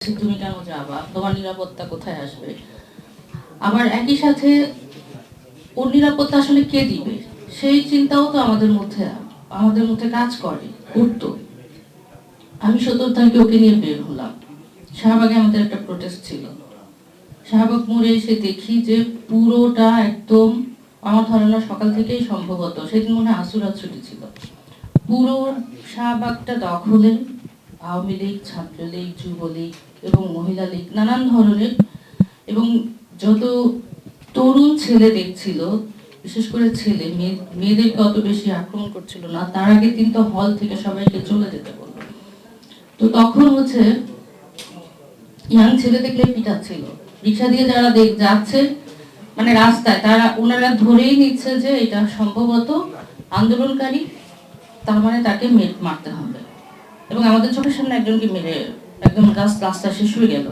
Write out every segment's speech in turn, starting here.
তুমি কেন যাবা? তোমার নিরাপত্তা কোথায় আসবে? আবার একই সাথে ওর নিরাপত্তা আসলে কে দিবে? সেই চিন্তাও তো আমাদের মধ্যে আমাদের মধ্যে কাজ করে করতো আমি সত্তর তারিখে ওকে নিয়ে বের হলাম। শাহবাগে আমাদের একটা প্রোটেস্ট ছিল। শাহবাগ মোড়ে এসে দেখি যে পুরোটা একদম আমার ধারণা সকাল থেকেই সম্ভবত, সেদিন মনে হয় আসুরাত ছুটি ছিল। পুরো শাহবাগটা দখলে, আওয়ামী লীগ, ছাত্রলীগ, যুবলীগ এবং মহিলা লীগ, নানান ধরনের, এবং যত তরুণ ছেলে দেখছিল, বিশেষ করে ছেলে, মেয়ে- মেয়েদেরকে অত বেশি আক্রমণ করছিল না, তার আগে কিন্তু হল থেকে সবাইকে চলে যেতে বলল। তো তখন হচ্ছে ইয়াং ছেলে দেখলে পিটাচ্ছিল। রিক্সা দিয়ে যারা দেখ, যাচ্ছে মানে রাস্তায়, তারা, ওনারা ধরেই নিচ্ছে যে এটা সম্ভবত আন্দোলনকারী, তার মানে তাকে মারতে হবে। এবং আমাদের চোখের সামনে একজনকে মেরে একদম রাস রাস্তা শেষ হয়ে গেল।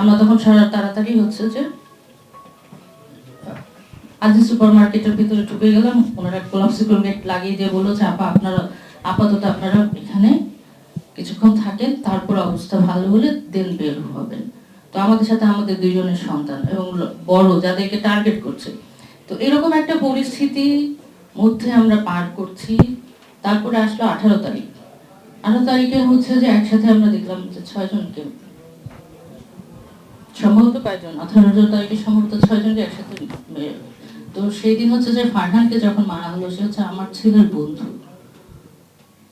আমরা তখন সারা তাড়াতাড়ি হচ্ছে যে আজ সুপার মার্কেটের ভিতরে ঢুকে গেলাম, ওনারা কোলাপসিকল গেট লাগিয়ে দিয়ে বলল যে, আপা, আপনারা, আপাতত আপনারা এখানে কিছুক্ষণ থাকেন, তারপর অবস্থা ভালো হলে দেন বের হবেন। তো আমাদের সাথে আমাদের দুইজনের সন্তান এবং বড় যাদেরকে টার্গেট করছে। তো এরকম একটা পরিস্থিতি মধ্যে আমরা পার করছি। তারপরে আসলো আঠারো তারিখ। আঠারো তারিখে হচ্ছে যে একসাথে আমরা দেখলাম যে ছয় জনকে সম্ভবত কয়েকজন আঠারো তারিখে সম্ভবত ছয় জনকে একসাথে তো সেই দিন হচ্ছে যে ফারহানকে যখন মারা হলো, সে হচ্ছে আমার ছেলের বন্ধু।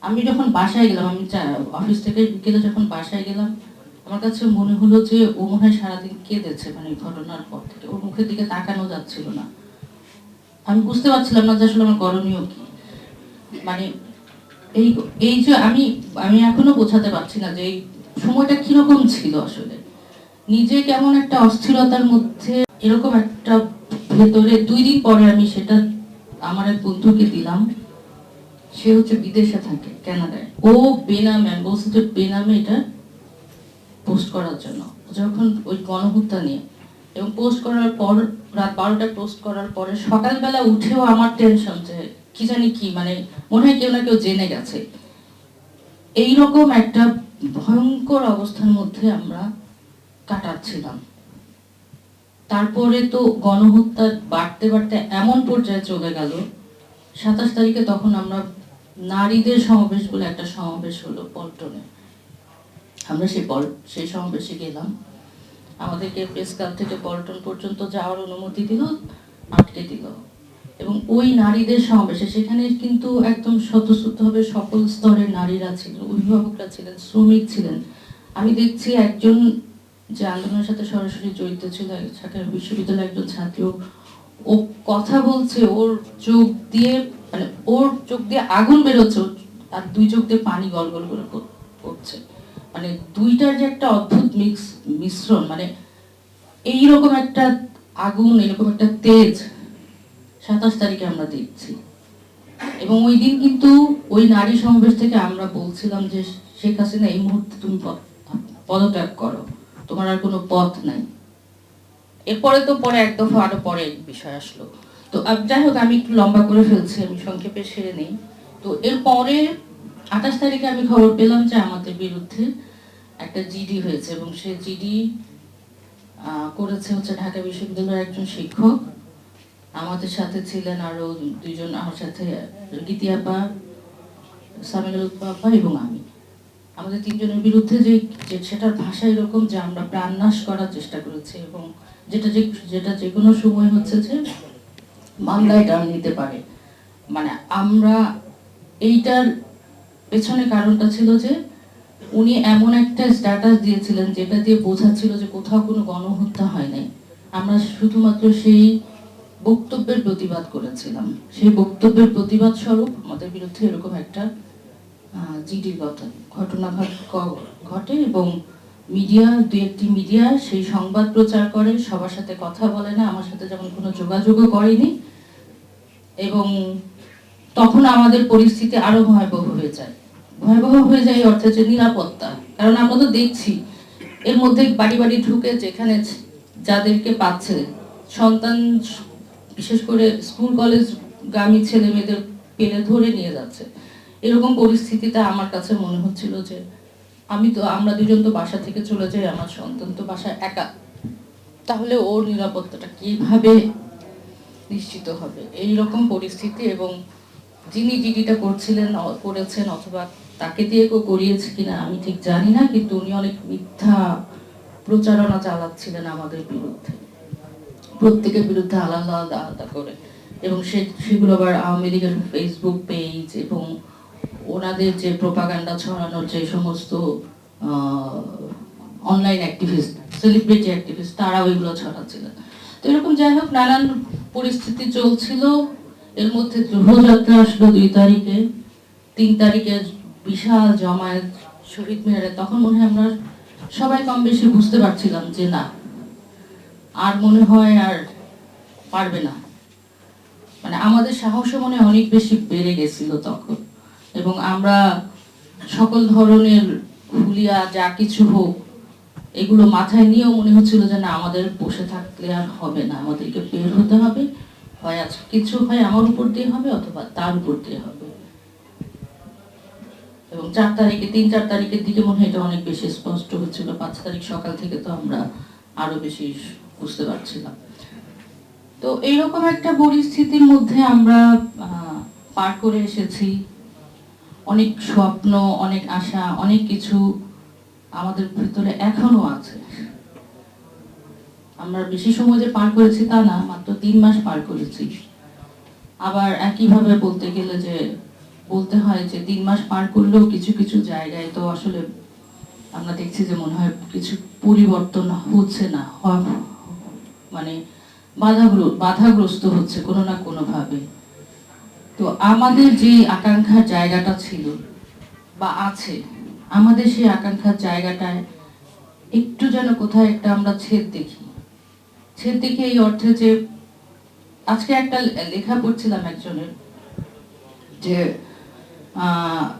আমি যখন বাসায় গেলাম, আমি অফিস থেকে বিকেলে যখন বাসায় গেলাম, আমার কাছে মনে হলো যে ও মনে হয় সারাদিন কেঁদেছে মানে ঘটনার পর থেকে। ওর মুখের দিকে তাকানো যাচ্ছিল না। আমি বুঝতে পারছিলাম না যে আসলে আমার করণীয় কি। মানে এই এই যে আমি আমি এখনও বোঝাতে পারছি না যে এই সময়টা কীরকম ছিল আসলে। নিজে কেমন একটা অস্থিরতার মধ্যে এরকম একটা ভেতরে দুই দিন পরে আমি সেটা আমার এক বন্ধুকে দিলাম। সে হচ্ছে বিদেশে থাকে, কানাডায়। ও বেনামে বলছি যে বেনামে এটা পোস্ট করার জন্য। যখন ওই গণহত্যা নিয়ে এবং পোস্ট করার পর, রাত বারোটায় পোস্ট করার পরে সকালবেলা উঠেও আমার টেনশন যে কি জানি কি মানে মনে হয় কেউ না কেউ জেনে গেছে। এইরকম একটা ভয়ঙ্কর অবস্থার মধ্যে আমরা কাটাচ্ছিলাম। তারপরে তো গণহত্যা বাড়তে বাড়তে এমন পর্যায়ে চলে গেল, সাতাশ তারিখে তখন আমরা নারীদের সমাবেশ বলে একটা সমাবেশ হলো পল্টনে। আমরা সেই সেই সমাবেশে গেলাম। আমাদেরকে প্রেস ক্লাব থেকে পল্টন পর্যন্ত যাওয়ার অনুমতি দিল, আটকে দিল। এবং ওই নারীদের সমাবেশে, সেখানে কিন্তু একদম স্বতঃস্ফূর্তভাবে সকল স্তরের নারীরা ছিলেন অভিভাবকরা ছিলেন, শ্রমিক ছিলেন। আমি দেখছি একজন যে আন্দোলনের সাথে সরাসরি জড়িত ছিল ঢাকা বিশ্ববিদ্যালয়ের একজন ছাত্র, ও কথা বলছে, ওর চোখ দিয়ে মানে ওর চোখ দিয়ে আগুন বেরোচ্ছে আর দুই চোখ দিয়ে পানি গল গল করে পড়ছে। মানে দুইটার যে একটা অদ্ভুত মিক্স মিশ্রণ মানে এইরকম একটা আগুন, এরকম একটা তেজ সাতাশ তারিখে আমরা দেখছি। এবং ওই দিন কিন্তু ওই নারী সমাবেশ থেকে আমরা বলছিলাম যে, শেখ হাসিনা, এই মুহূর্তে তুমি পদ- পদত্যাগ করো। তোমার আর কোনো পথ নাই। এরপরে তো পরে এক দফা আরও পরে বিষয় আসলো। তো যাই হোক, আমি একটু লম্বা করে ফেলছি, আমি সংক্ষেপে সেরে নেই। তো এরপরে আঠাশ তারিখে আমি খবর পেলাম যে আমাদের বিরুদ্ধে একটা জিডি হয়েছে এবং সে জিডি করেছে হচ্ছে ঢাকা বিশ্ববিদ্যালয়ের একজন শিক্ষক। আমাদের সাথে ছিলেন আরও দুইজন, আমার সাথে গীতিয়াপা সামিনুল আপা এবং আমি। আমাদের তিনজনের বিরুদ্ধে যে যে সেটার ভাষা এরকম যে আমরা প্রাণনাশ করার চেষ্টা করেছি এবং যেটা যে যেটা যে কোনো সময় হচ্ছে যে মামলায় টান নিতে পারে। মানে আমরা এইটার পেছনে কারণটা ছিল যে উনি এমন একটা স্ট্যাটাস দিয়েছিলেন যেটা দিয়ে বোঝাচ্ছিল যে কোথাও কোনো গণহত্যা হয় নাই। আমরা শুধুমাত্র সেই বক্তব্যের প্রতিবাদ করেছিলাম। সেই বক্তব্যের প্রতিবাদ স্বরূপ আমাদের বিরুদ্ধে এরকম একটা জিডির ঘটনা ঘট- ঘটে এবং মিডিয়া, দু একটি মিডিয়া সেই সংবাদ প্রচার করে, সবার সাথে কথা বলে না, আমার সাথে যেমন কোনো যোগাযোগও করেনি এবং তখন আমাদের পরিস্থিতি আরও ভয়াবহ হয়ে যায়। ভয়াবহ হয়ে যায় এই অর্থে যে নিরাপত্তা। কারণ আমরা তো দেখছি, এর মধ্যে বাড়ি বাড়ি ঢুকে যেখানে যাদেরকে পাচ্ছে, সন্তান বিশেষ করে স্কুল কলেজ গামী ছেলে মেয়েদের পেলে ধরে নিয়ে যাচ্ছে। এরকম পরিস্থিতিতে আমার কাছে মনে হচ্ছিল যে, আমি তো, আমরা দুজন তো বাসা থেকে চলে যাই, আমার সন্তান তো বাসা একা। তাহলে ওর নিরাপত্তাটা কীভাবে নিশ্চিত হবে? এই রকম পরিস্থিতি এবং যিনি ডিডিটা করছিলেন করেছেন অথবা তাকে দিয়ে কেউ করিয়েছে কিনা আমি ঠিক জানি না, কিন্তু উনি অনেক মিথ্যা প্রচারণা চালাচ্ছিলেন আমাদের বিরুদ্ধে। প্রত্যেকের বিরুদ্ধে আলাদা আলাদা আলাদা করে। এবং সে, সেগুলো আবার আওয়ামী লীগের ফেসবুক পেজ এবং ওনাদের যে প্রোপাগান্ডা ছড়ানোর যে সমস্ত অনলাইন অ্যাক্টিভিস্ট সেলিব্রিটি অ্যাক্টিভিস্ট তারা ওইগুলো ছড়াচ্ছিলেন। তো এরকম যাই হোক, নানান পরিস্থিতি চলছিল। এর মধ্যে ধ্রুবযাত্রা আসলো দুই তারিখে। তিন তারিখে বিশাল জমায়েত, শহীদ মিনারে, তখন মনে হয় আমরা সবাই কম বেশি বুঝতে পারছিলাম যে না, আর মনে হয় আর পারবে না। মানে আমাদের সাহসও মনে অনেক বেশি বেড়ে গেছিল তখন। এবং আমরা সকল ধরনের হুলিয়া যা কিছু হোক, এগুলো মাথায় নিয়েও মনে হচ্ছিল যে না, আমাদের বসে থাকলে আর হবে না। আমাদেরকে বের হতে হবে, হয় আজ কিছু হয় আমার উপর দিয়ে হবে অথবা তার উপর দিয়ে হবে। চার তারিখে, তিন, চার তারিখের দিকে মনে হয় এটা অনেক বেশি স্পষ্ট হচ্ছিল। পাঁচ তারিখ সকাল থেকে তো আমরা আরও বেশি বুঝতে পারছিলাম। তো এইরকম একটা পরিস্থিতির মধ্যে আমরা পার করে এসেছি। অনেক স্বপ্ন, অনেক আশা, অনেক কিছু আমাদের ভিতরে এখনও আছে। আমরা বেশি সময় যে পার করেছি তা না, মাত্র তিন মাস পার করেছি। আবার একইভাবে বলতে গেলে যে বলতে হয় যে তিন মাস পার করলেও কিছু কিছু জায়গায় তো আসলে আমরা দেখছি যে মনে হয় কিছু পরিবর্তন হচ্ছে না মানে বাধাগ্র- বাধাগ্রস্ত হচ্ছে কোনো না কোনো ভাবে তো আমাদের যে আকাঙ্ক্ষার জায়গাটা ছিল বা আছে, আমাদের সেই আকাঙ্ক্ষার জায়গাটায় একটু যেন কোথায় একটা আমরা ছেদ দেখি। ছেদ দেখি এই অর্থে যে আজকে একটা লেখা পড়ছিলাম একজনের যে 啊